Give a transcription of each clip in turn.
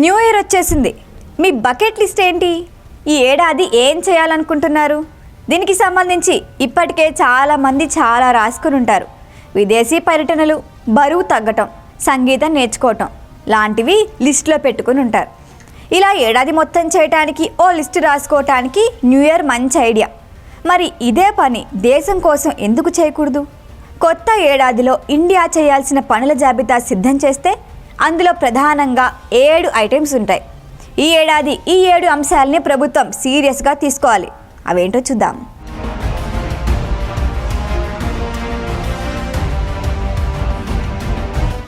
New year వచ్చేసింది. మీ bucket list ఏంటి? ఈ ఏడాది ఏం చేయాలనుకుంటున్నారు? దీనికి సంబంధించి ఇప్పటికే చాలామంది చాలా రాసుకుని ఉంటారు. విదేశీ పర్యటనలు బరువు తగ్గటం సంగీతం నేర్చుకోవటం లాంటివి లిస్టులో పెట్టుకుని ఉంటారు. ఇలా ఏడాది మొత్తం చేయటానికి ఓ లిస్టు రాసుకోవటానికి న్యూ ఇయర్ మంచి ఐడియా. మరి ఇదే పని దేశం కోసం ఎందుకు చేయకూడదు? కొత్త ఏడాదిలో ఇండియా చేయాల్సిన పనుల జాబితా సిద్ధం చేస్తే అందులో ప్రధానంగా ఏడు ఐటమ్స్ ఉంటాయి. ఈ ఏడాది ఈ ఏడు అంశాలని ప్రభుత్వం సీరియస్గా తీసుకోవాలి. అవేంటో చూద్దాం.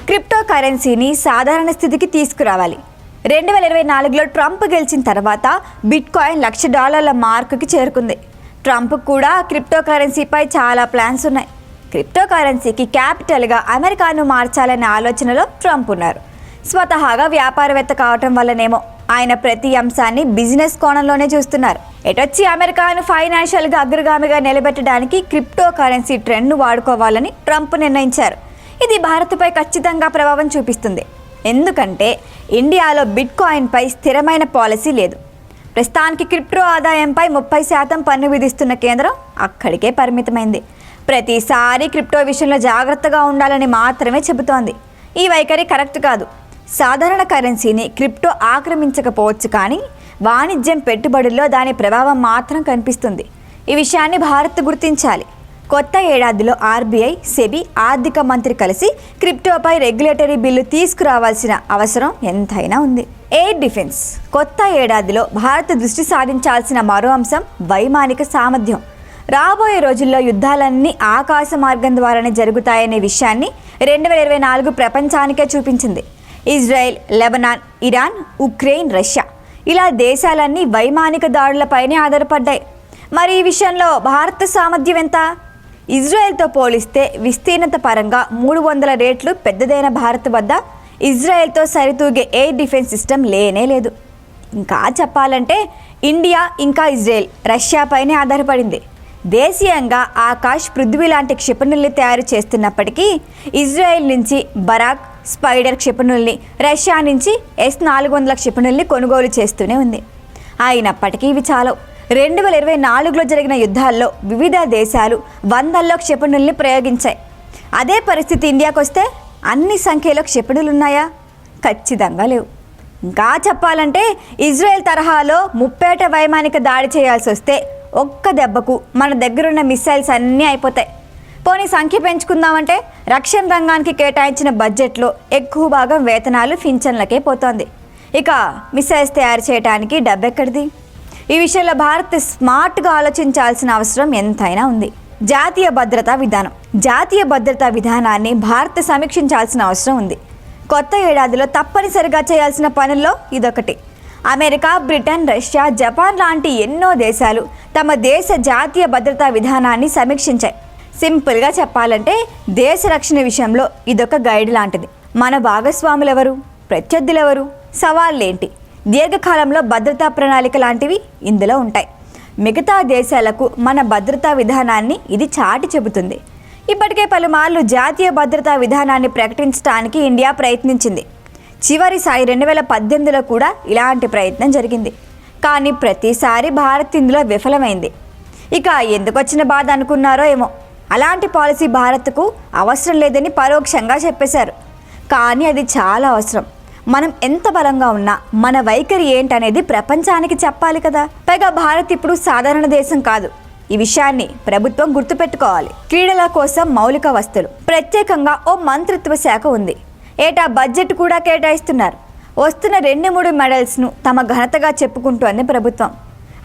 క్రిప్టో కరెన్సీని సాధారణ స్థితికి తీసుకురావాలి. రెండు వేల ఇరవై నాలుగులో ట్రంప్ గెలిచిన తర్వాత బిట్ కాయిన్ లక్ష డాలర్ల మార్కుకి చేరుకుంది. ట్రంప్ కూడా క్రిప్టో కరెన్సీపై చాలా ప్లాన్స్ ఉన్నాయి. క్రిప్టో కరెన్సీకి క్యాపిటల్గా అమెరికాను మార్చాలనే ఆలోచనలో ట్రంప్ ఉన్నారు స్వతహాగా వ్యాపారవేత్త కావటం వల్లనేమో ఆయన ప్రతి అంశాన్ని బిజినెస్ కోణంలోనే చూస్తున్నారు. ఎటొచ్చి అమెరికాను ఫైనాన్షియల్గా అగ్రగామిగా నిలబెట్టడానికి క్రిప్టో కరెన్సీ ట్రెండ్ను వాడుకోవాలని ట్రంప్ నిర్ణయించారు. ఇది భారత్పై ఖచ్చితంగా ప్రభావం చూపిస్తుంది. ఎందుకంటే ఇండియాలో బిట్ కాయిన్పై స్థిరమైన పాలసీ లేదు. ప్రస్తుతానికి క్రిప్టో ఆదాయంపై ముప్పై శాతం పన్ను విధిస్తున్న కేంద్రం అక్కడికే పరిమితమైంది. ప్రతిసారి క్రిప్టో విషయంలో జాగ్రత్తగా ఉండాలని మాత్రమే చెబుతోంది. ఈ వైఖరి కరెక్ట్ కాదు. సాధారణ కరెన్సీని క్రిప్టో ఆక్రమించకపోవచ్చు కానీ వాణిజ్యం పెట్టుబడుల్లో దాని ప్రభావం మాత్రం కనిపిస్తుంది. ఈ విషయాన్ని భారత్ గుర్తించాలి. కొత్త ఏడాదిలో ఆర్బీఐ సెబీ ఆర్థిక మంత్రి కలిసి క్రిప్టోపై రెగ్యులేటరీ బిల్లు తీసుకురావాల్సిన అవసరం ఎంతైనా ఉంది. Air defence. కొత్త ఏడాదిలో భారత్ దృష్టి సాధించాల్సిన మరో అంశం వైమానిక సామర్థ్యం. రాబోయే రోజుల్లో యుద్ధాలన్నీ ఆకాశ మార్గం ద్వారానే జరుగుతాయనే విషయాన్ని రెండు వేల ఇరవై నాలుగు ప్రపంచానికే చూపించింది. Israel Lebanon Iran Ukraine Russia. ఇలా దేశాలన్నీ వైమానిక దాడులపైనే ఆధారపడ్డాయి. మరి ఈ విషయంలో భారత సామర్థ్యం ఎంత? ఇజ్రాయెల్తో పోలిస్తే విస్తీర్ణత పరంగా మూడు వందల రేట్లు పెద్దదైన భారత్ వద్ద ఇజ్రాయెల్తో సరితూగే ఎయిర్ డిఫెన్స్ సిస్టమ్ లేనే లేదు. ఇంకా చెప్పాలంటే ఇండియా ఇంకా ఇజ్రాయెల్ రష్యాపైనే ఆధారపడింది. దేశీయంగా ఆకాష్ పృథ్వీ లాంటి క్షిపణుల్ని తయారు చేస్తున్నప్పటికీ ఇజ్రాయెల్ నుంచి బరాక్ స్పైడర్ క్షిపణుల్ని రష్యా నుంచి ఎస్ నాలుగు వందల క్షిపణుల్ని కొనుగోలు చేస్తూనే ఉంది. అయినప్పటికీ ఇవి చాలవు రెండు వేల ఇరవై నాలుగులో జరిగిన యుద్ధాల్లో వివిధ దేశాలు వందల్లో క్షిపణుల్ని ప్రయోగించాయి. అదే పరిస్థితి ఇండియాకు వస్తే అన్ని సంఖ్యలో క్షిపణులు ఉన్నాయా ఖచ్చితంగా లేవు. ఇంకా చెప్పాలంటే ఇజ్రాయెల్ తరహాలో ముప్పేట వైమానిక దాడి చేయాల్సి వస్తే ఒక్క దెబ్బకు మన దగ్గరున్న మిసైల్స్ అన్నీ అయిపోతాయి. పోనీ సంఖ్య పెంచుకుందామంటే రక్షణ రంగానికి కేటాయించిన బడ్జెట్లో ఎక్కువ భాగం వేతనాలు ఫించన్లకే పోతోంది. ఇక మిసైల్స్ తయారు చేయడానికి డబ్బెక్కడిది? ఈ విషయంలో భారత్ స్మార్ట్గా ఆలోచించాల్సిన అవసరం ఎంతైనా ఉంది. జాతీయ భద్రతా విధానం. జాతీయ భద్రతా విధానాన్ని భారత్ సమీక్షించాల్సిన అవసరం ఉంది. కొత్త ఏడాదిలో తప్పనిసరిగా చేయాల్సిన పనుల్లో ఇదొకటి. అమెరికా బ్రిటన్ రష్యా జపాన్ లాంటి ఎన్నో దేశాలు తమ దేశ జాతీయ భద్రతా విధానాన్ని సమీక్షించాయి. సింపుల్గా చెప్పాలంటే దేశ రక్షణ విషయంలో ఇదొక గైడ్ లాంటిది. మన భాగస్వాములెవరు? ప్రత్యర్థులెవరు? సవాళ్ళేంటి? దీర్ఘకాలంలో భద్రతా ప్రణాళిక లాంటివి ఇందులో ఉంటాయి. మిగతా దేశాలకు మన భద్రతా విధానాన్ని ఇది చాటి చెబుతుంది. ఇప్పటికే పలుమార్లు జాతీయ భద్రతా విధానాన్ని ప్రకటించడానికి ఇండియా ప్రయత్నించింది. చివరిసారి రెండు వేల పద్దెనిమిదిలో కూడా ఇలాంటి ప్రయత్నం జరిగింది. కానీ ప్రతిసారి భారత్ ఇందులో విఫలమైంది. ఇక ఎందుకు వచ్చిన బాధ అనుకున్నారో ఏమో. అలాంటి పాలసీ భారత్కు అవసరం లేదని పరోక్షంగా చెప్పేశారు. కానీ అది చాలా అవసరం. మనం ఎంత బలంగా ఉన్నా మన వైఖరి ఏంటనేది ప్రపంచానికి చెప్పాలి కదా. పైగా భారత్ ఇప్పుడు సాధారణ దేశం కాదు. ఈ విషయాన్ని ప్రభుత్వం గుర్తుపెట్టుకోవాలి. క్రీడల కోసం మౌలిక వస్తువులు ప్రత్యేకంగా ఓ మంత్రిత్వ శాఖ ఉంది. ఏటా బడ్జెట్ కూడా కేటాయిస్తున్నారు. వస్తున్న రెండు మూడు మెడల్స్ను తమ ఘనతగా చెప్పుకుంటోంది ప్రభుత్వం.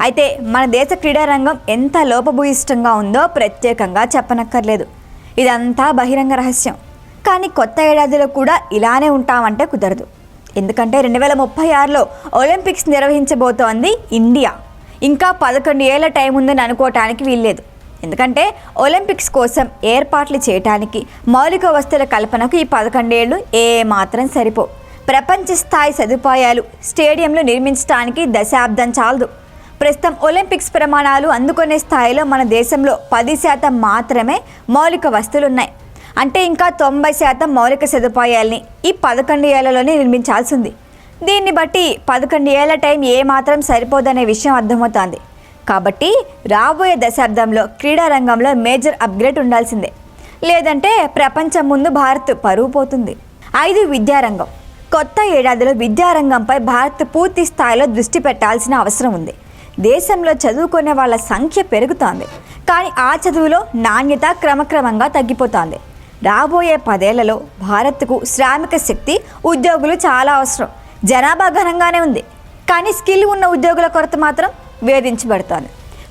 అయితే మన దేశ క్రీడారంగం ఎంత లోపభూయిష్టంగా ఉందో ప్రత్యేకంగా చెప్పనక్కర్లేదు. ఇదంతా బహిరంగ రహస్యం. కానీ కొత్త ఏడాదిలో కూడా ఇలానే ఉంటామంటే కుదరదు. ఎందుకంటే రెండు వేల ముప్పై ఆరులో ఒలింపిక్స్ నిర్వహించబోతోంది ఇండియా. ఇంకా పదకొండు ఏళ్ళ టైం ఉందని అనుకోవటానికి వీల్లేదు. ఎందుకంటే ఒలింపిక్స్ కోసం ఏర్పాట్లు చేయటానికి మౌలిక వస్తువుల కల్పనకు ఈ పదకొండేళ్ళు ఏ మాత్రం సరిపో. ప్రపంచ స్థాయి సదుపాయాలు స్టేడియంలు నిర్మించడానికి దశాబ్దం చాలదు. ప్రస్తుతం ఒలింపిక్స్ ప్రమాణాలు అందుకునే స్థాయిలో మన దేశంలో పది శాతం మాత్రమే మౌలిక వస్తువులు ఉన్నాయి అంటే ఇంకా తొంభై శాతం మౌలిక సదుపాయాల్ని ఈ పదకొండు ఏళ్ళలోనే నిర్మించాల్సి ఉంది. దీన్ని బట్టి పదకొండు ఏళ్ళ టైం ఏమాత్రం సరిపోదనే విషయం అర్థమవుతోంది. కాబట్టి రాబోయే దశాబ్దంలో క్రీడా రంగంలో మేజర్ అప్గ్రేడ్ ఉండాల్సిందే. లేదంటే ప్రపంచం ముందు భారత్ పరువు పోతుంది. ఐదు విద్యారంగం. కొత్త ఏడాదిలో విద్యారంగంపై భారత్ పూర్తి స్థాయిలో దృష్టి పెట్టాల్సిన అవసరం ఉంది. దేశంలో చదువుకునే వాళ్ళ సంఖ్య పెరుగుతోంది. కానీ ఆ చదువులో నాణ్యత క్రమక్రమంగా తగ్గిపోతోంది. రాబోయే పదేళ్ళలో భారత్కు శ్రామిక శక్తి ఉద్యోగులు చాలా అవసరం. జనాభా ఘనంగానే ఉంది. కానీ స్కిల్ ఉన్న ఉద్యోగుల కొరత మాత్రం వేధించబడుతోంది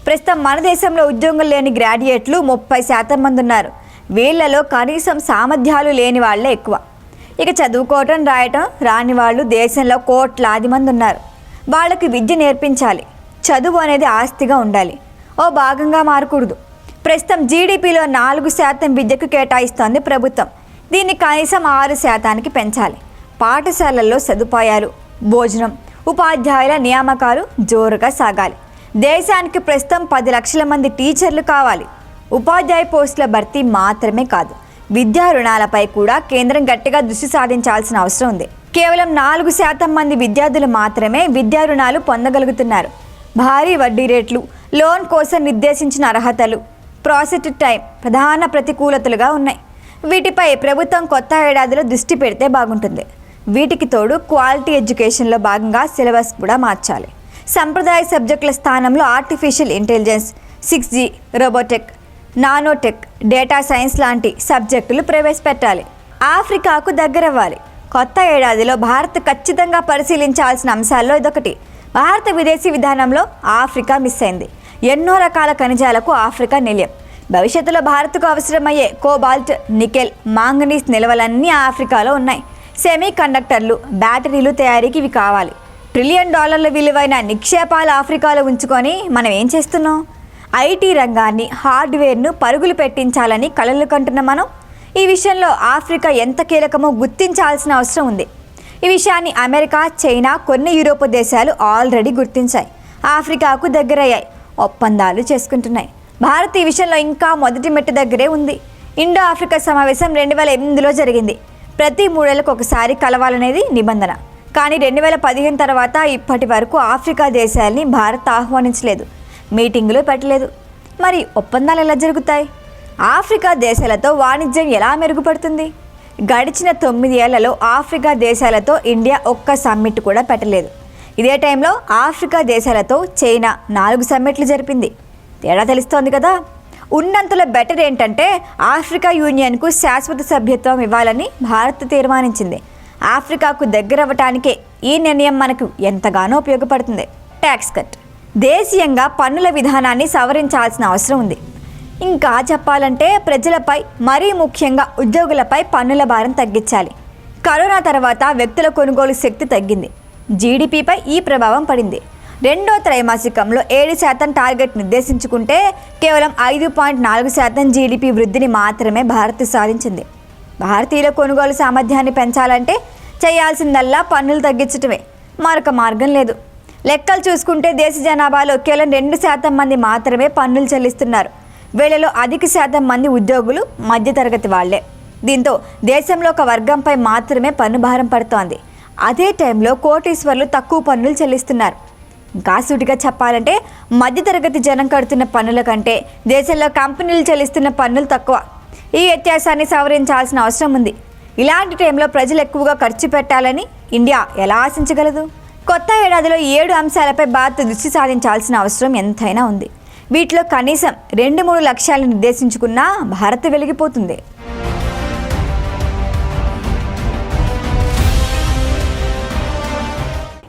ప్రస్తుతం మన దేశంలో ఉద్యోగం లేని గ్రాడ్యుయేట్లు ముప్పై శాతం మంది ఉన్నారు. వీళ్ళలో కనీసం సామర్థ్యాలు లేని వాళ్ళే ఎక్కువ. ఇక చదువుకోవటం రాయటం రాని వాళ్ళు దేశంలో కోట్లాది మంది ఉన్నారు. వాళ్ళకి విద్య నేర్పించాలి. చదువు అనేది ఆస్తిగా ఉండాలి. ఓ భాగంగా మారకూడదు. ప్రస్తుతం జీడిపిలో నాలుగు శాతం విద్యకు కేటాయిస్తోంది ప్రభుత్వం. దీన్ని కనీసం ఆరు శాతానికి పెంచాలి. పాఠశాలల్లో సదుపాయాలు భోజనం ఉపాధ్యాయుల నియామకాలు జోరుగా సాగాలి. దేశానికి ప్రస్తుతం పది లక్షల మంది టీచర్లు కావాలి. ఉపాధ్యాయ పోస్టుల భర్తీ మాత్రమే కాదు విద్యా రుణాలపై కూడా కేంద్రం గట్టిగా దృష్టి సాధించాల్సిన అవసరం ఉంది. కేవలం నాలుగు శాతం మంది విద్యార్థులు మాత్రమే విద్యా రుణాలు పొందగలుగుతున్నారు. భారీ వడ్డీ రేట్లు లోన్ కోసం నిర్దేశించిన అర్హతలు ప్రాసెస్ టైం ప్రధాన ప్రతికూలతలుగా ఉన్నాయి. వీటిపై ప్రభుత్వం కొత్త ఏడాదిలో దృష్టి పెడితే బాగుంటుంది. వీటికి తోడు క్వాలిటీ ఎడ్యుకేషన్లో భాగంగా సిలబస్ కూడా మార్చాలి. సంప్రదాయ సబ్జెక్టుల స్థానంలో artificial intelligence six G robotech nanotech data science లాంటి సబ్జెక్టులు ప్రవేశపెట్టాలి. ఆఫ్రికాకు దగ్గరవ్వాలి. కొత్త ఏడాదిలో భారత్ ఖచ్చితంగా పరిశీలించాల్సిన అంశాల్లో ఇదొకటి. భారత విదేశీ విధానంలో ఆఫ్రికా మిస్ అయింది. ఎన్నో రకాల ఖనిజాలకు ఆఫ్రికా నిలయం. భవిష్యత్తులో భారత్కు అవసరమయ్యే కోబాల్ట్ నికెల్ మాంగనీస్ నిల్వలన్నీ ఆఫ్రికాలో ఉన్నాయి. సెమీ కండక్టర్లు బ్యాటరీలు తయారీకి ఇవి కావాలి. ట్రిలియన్ డాలర్ల విలువైన నిక్షేపాలు ఆఫ్రికాలో ఉంచుకొని మనం ఏం చేస్తున్నాం? ఐటీ రంగాన్ని హార్డ్వేర్ను పరుగులు పెట్టించాలని కలలు కంటున్న మనం ఈ విషయంలో ఆఫ్రికా ఎంత కీలకమో గుర్తించాల్సిన అవసరం ఉంది. ఈ విషయాన్ని అమెరికా చైనా కొన్ని యూరోప్ దేశాలు ఆల్రెడీ గుర్తించాయి. ఆఫ్రికాకు దగ్గరయ్యాయి. ఒప్పందాలు చేసుకుంటున్నాయి. భారత్ ఈ విషయంలో ఇంకా మొదటి మెట్టు దగ్గరే ఉంది. ఇండో ఆఫ్రికా సమావేశం రెండు వేల ఎనిమిదిలో జరిగింది. ప్రతి మూడేళ్ళకు ఒకసారి కలవాలనేది నిబంధన. కానీ రెండు వేల పదిహేను తర్వాత ఇప్పటి వరకు ఆఫ్రికా దేశాలని భారత్ ఆహ్వానించలేదు. మీటింగులు పెట్టలేదు. మరి ఒప్పందాలు ఎలా జరుగుతాయి? ఆఫ్రికా దేశాలతో వాణిజ్యం ఎలా మెరుగుపడుతుంది? గడిచిన తొమ్మిది ఏళ్ళలో ఆఫ్రికా దేశాలతో ఇండియా ఒక్క సమ్మిట్ కూడా పెట్టలేదు. ఇదే టైంలో ఆఫ్రికా దేశాలతో చైనా నాలుగు సమ్మిట్లు జరిపింది. తేడా తెలుస్తోంది కదా. ఉన్నంతలో బెటర్ ఏంటంటే ఆఫ్రికా యూనియన్కు శాశ్వత సభ్యత్వం ఇవ్వాలని భారత్ తీర్మానించింది. ఆఫ్రికాకు దగ్గరవ్వటానికే ఈ నిర్ణయం మనకు ఎంతగానో ఉపయోగపడుతుంది. Tax cut. దేశీయంగా పన్నుల విధానాన్ని సవరించాల్సిన అవసరం ఉంది. ఇంకా చెప్పాలంటే ప్రజలపై మరీ ముఖ్యంగా ఉద్యోగులపై పన్నుల భారం తగ్గించాలి. కరోనా తర్వాత వ్యక్తుల కొనుగోలు శక్తి తగ్గింది. జీడిపిపై ఈ ప్రభావం పడింది. రెండో త్రైమాసికంలో ఏడు శాతం టార్గెట్ నిర్దేశించుకుంటే కేవలం ఐదు పాయింట్ నాలుగు శాతం జీడిపి వృద్ధిని మాత్రమే భారత్ సాధించింది. భారతీయుల కొనుగోలు సామర్థ్యాన్ని పెంచాలంటే చేయాల్సిందల్లా పన్నులు తగ్గించటమే. మరొక మార్గం లేదు. లెక్కలు చూసుకుంటే దేశ జనాభాలో కేవలం రెండు శాతం మంది మాత్రమే పన్నులు చెల్లిస్తున్నారు. వీళ్ళలో అధిక శాతం మంది ఉద్యోగులు మధ్యతరగతి వాళ్ళే. దీంతో దేశంలో ఒక వర్గంపై మాత్రమే పన్ను భారం పడుతోంది. అదే టైంలో కోటీశ్వర్లు తక్కువ పన్నులు చెల్లిస్తున్నారు. గాసూటిగా చెప్పాలంటే మధ్యతరగతి జనం కడుతున్న పన్నుల కంటే దేశంలో కంపెనీలు చెల్లిస్తున్న పన్నులు తక్కువ. ఈ వ్యత్యాసాన్ని సవరించాల్సిన అవసరం ఉంది. ఇలాంటి టైంలో ప్రజలు ఎక్కువగా ఖర్చు పెట్టాలని ఇండియా ఎలా ఆశించగలదు? కొత్త ఏడాదిలో ఏడు అంశాలపై భారత్ దృష్టి సాధించాల్సిన అవసరం ఎంతైనా ఉంది. వీటిలో కనీసం రెండు మూడు లక్ష్యాలు నిర్దేశించుకున్నా భారత్ వెలిగిపోతుంది.